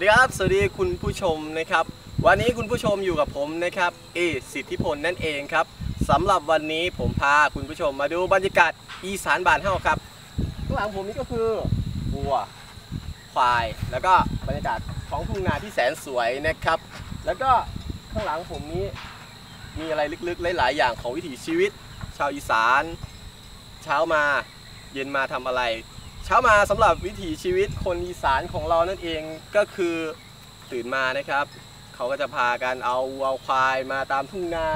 วัสดีครับ สวัสดีคุณผู้ชมนะครับ วันนี้คุณผู้ชมอยู่กับผมนะครับเอสิทธิพลนั่นเองครับสำหรับวันนี้ผมพาคุณผู้ชมมาดูบรรยากาศอีสานบ้านเฮาครับข้างหลังผมนี่ก็คือวัวควาย แล้วก็บรรยากาศท้องทุ่งนาที่แสนสวยนะครับ แล้วก็ข้างหลังผมนี้มีอะไรลึกๆ หลาย ๆ อย่างของวิถีชีวิต ชาวอีสาน เช้ามาเย็นมาทำอะไร เช้ามาสำหรับวิถีชีวิตคนอีสานของเรานั่นเองก็คือตื่นมานะครับ เขาก็จะพากันเอาวัวควายมาตามทุ่งนา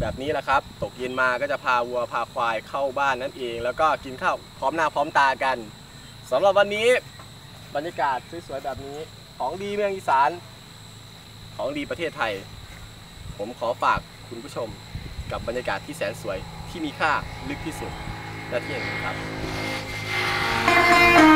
แบบนี้แหละครับ ตกเย็นมาก็จะพาวัวพาควายเข้าบ้านนั่นเอง แล้วก็กินข้าวพร้อมหน้าพร้อมตากันสำหรับวันนี้บรรยากาศสวยๆแบบนี้ของดีเมืองอีสาน ของดีประเทศไทย ผมขอฝากคุณผู้ชมกับบรรยากาศที่แสนสวยที่มีค่าลึกที่สุดและที่แห่งนี้ครับ Música